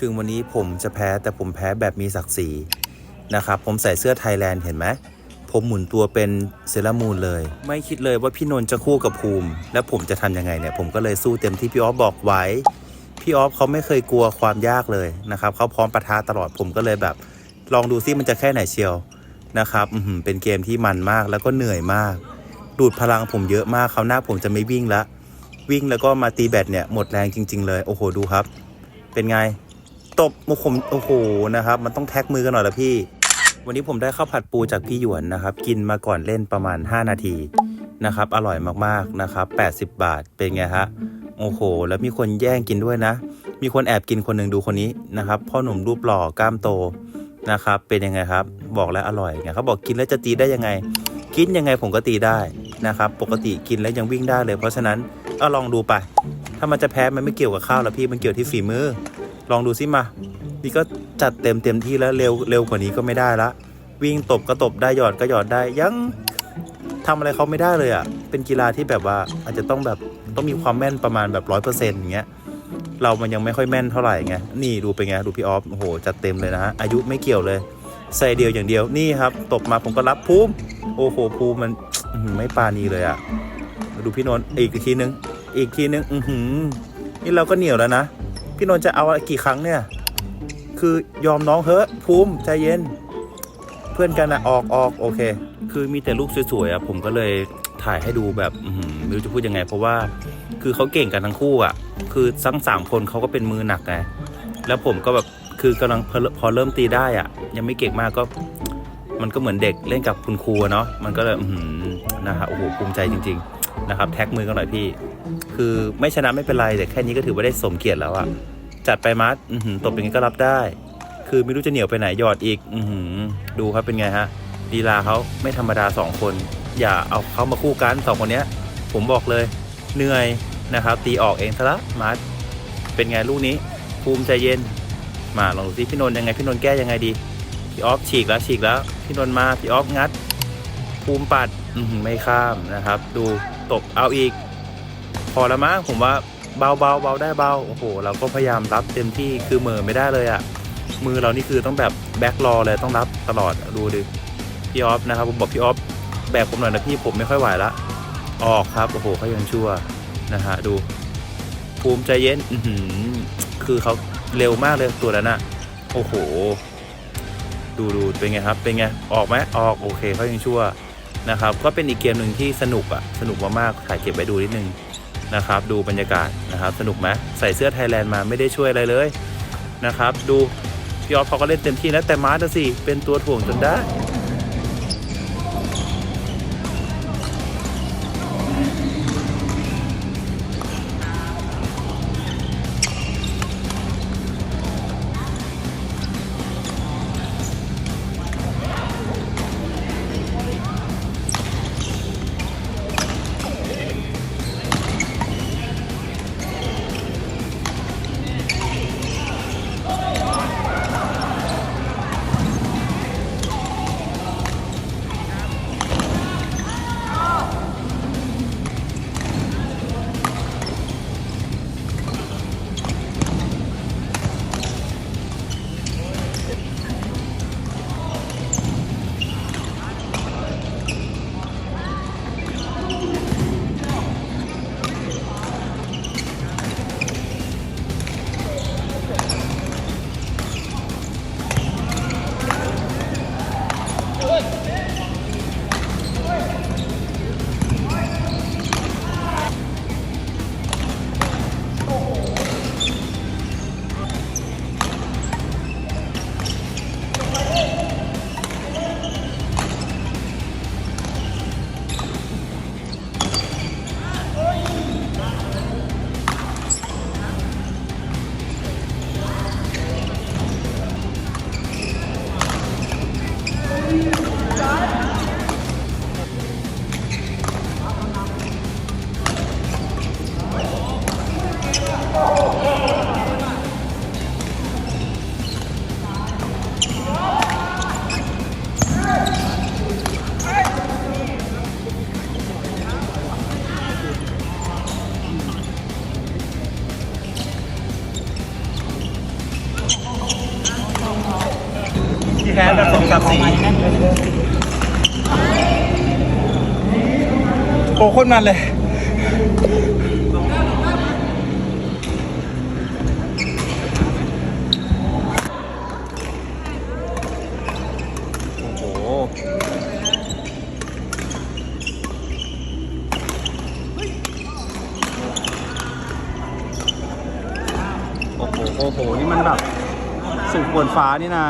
ถึงวันนี้ผมจะแพ้แต่ผมแพ้แบบมีศักดิ์ศรีนะครับ ผมใส่เสื้อไทยแลนด์เห็นไหมผมหมุนตัวเป็นเซรามูนเลย ไม่คิดเลยว่าพี่นนท์จะคู่กับภูมิ แล้วผมจะทำยังไงเนี่ย ผมก็เลยสู้เต็มที่พี่ออฟบอกไว้ พี่ออฟเขาไม่เคยกลัวความยากเลยนะครับเขาพร้อมปะทะตลอดผมก็เลยแบบ ลองดูซิมันจะแค่ไหนเชียวนะครับอื้อหือเป็นเกมที่มันมากแล้วก็เหนื่อยมาก ดูดพลังผมเยอะมากเขาวหน้าผมจะไม่วิ่งละวิ่งแล้วก็มาตีแบตเนี่ยหมดแรงจริง ๆ เลย โอ้โหดูครับ เป็นไง ตบโมผมโอ้โหนะครับ มันต้องแท็กมือกันหน่อยละพี่ วันนี้ผมได้ข้าวผัดปูจากพี่หยวนนะครับ กินมาก่อนเล่นประมาณ 5 นาทีนะครับ อร่อยมากๆนะครับ 80 บาทเป็นไงฮะโอ้โห แล้วมีคนแย่งกินด้วยนะ มีคนแอบกินคนหนึ่งดูคนนี้นะครับ พ่อหนุ่มรูปหล่อกล้ามโตนะครับ เป็นยังไงครับ บอกแล้วอร่อยไงเขาบอกกินแล้วจะตีได้ยังไง กินยังไงผมก็ตีได้นะครับ ปกติกินแล้วยังวิ่งได้เลย เพราะฉะนั้นก็ลองดูไป ถ้ามันจะแพ้มันไม่เกี่ยวกับข้าวแล้วพี่ มันเกี่ยวที่ฝีมือ ลองดูสิมา นี่ก็จัดเต็มเต็มที่แล้วเร็วเร็วกว่านี้ก็ไม่ได้ละ วิ่งตบก็ตบได้หยอดก็หยอดได้ยังทำอะไรเขาไม่ได้เลยอะ่ะ เป็นกีฬาที่แบบว่าอาจจะต้องแบบต้องมีความแม่นประมาณแบบร้อยเปอร์เซ็นต์อย่างเงี้ย เรามันยังไม่ค่อยแม่นเท่าไหร่ไง นี่ดูเป็นไงดูพี่ออฟ โอ้โห จัดเต็มเลยนะฮะ อายุไม่เกี่ยวเลย ใส่เดียวอย่างเดียว นี่ครับ ตบมาผมก็รับภูมิ โอ้โห ภูมิมันไม่ปานีเลยอะ ดูพี่นนท์อีกทีนึง อีกทีนึง อือหือ นี่เราก็เหนียวแล้วนะ พี่นนท์จะเอากี่ครั้งเนี่ย คือยอมน้องเฮ้ยภูมิใจเย็น เพื่อนกันนะออกออกโอเค คือมีแต่ลูกสวยๆอะผมก็เลยถ่ายให้ดูแบบอื้อหือไม่รู้จะพูดยังไง เพราะว่าคือเขาเก่งกันทั้งคู่อะคือทั้งสามคนเขาก็เป็นมือหนักไงแล้วผมก็แบบคือกำลังพอพอเริ่มตีได้อะยังไม่เก่งมากก็ มันก็เหมือนเด็กเล่นกับคุณครูอะเนาะมันก็เลยอื้อหือนะฮะโอ้โหภูมิใจจริง ๆ นะครับ แท็กมือกันหน่อยพี่ คือไม่ชนะไม่เป็นไรแต่แค่นี้ก็ถือว่าได้สมเกียรติแล้วอะ จัดไปมัดอืตบอย่างนี้ก็รับได้ คือไม่รู้จะเหนียวไปไหนหยอดอีกอืดูครับเป็นไงฮะลีลาเขาไม่ธรรมดาสองคน อย่าเอาเขามาคู่กันสองคนเนี้ย ผมบอกเลยเหนื่อยนะครับ ตีออกเองซะละมัดเป็นไงลูกนี้ ภูมิใจเย็น มาลองดูสิพี่นนท์ยังไงพี่นนท์แก้ยังไงดีพี่ออฟฉีกแล้วฉีกแล้วพี่นนท์มาพี่ออฟงัด ภูมิปัดอืไม่ข้ามนะครับ ดูตบเอาอีก พอแล้วมั้งผมว่า เบาเบาเบาได้เบาโอ้โห เราก็พยายามรับเต็มที่คือเมือไม่ได้เลยอะ่ะ มือเรานี่คือต้องแบบแบ็ครอเลยต้องรับตลอดดูดิพี่ออฟนะครับผมบอกพี่ออฟแบกผมหน่อยนะพี่ผมไม่ค่อยไหวละออกครับโอ้โหเขายังชั่วนะฮะดูภูมิใจเย็นอืคือเขาเร็วมากเลยตัวนั้นอะโอ้โห ดูดูเป็นไงครับ เป็นไงออกไหมออกโอเคเขายังชั่วนะครับ ก็เป็นอีกเกมหนึ่งที่สนุกอะสนุกมากๆถ่ายเก็บไว้ดูนิดนึง นะครับ ดูบรรยากาศนะครับสนุกไหมใส่เสื้อไทยแลนด์มาไม่ได้ช่วยอะไรเลยนะครับ ดูพี่ออฟเขาก็เล่นเต็มที่นะแต่มาร์ตสิเป็นตัวถ่วงจนได้ พ้แบสีโอ้โคตรมันเลยโอ้โหโอ้โหโอ้โหนี่มันแบบสุกบนฟ้านี่นะ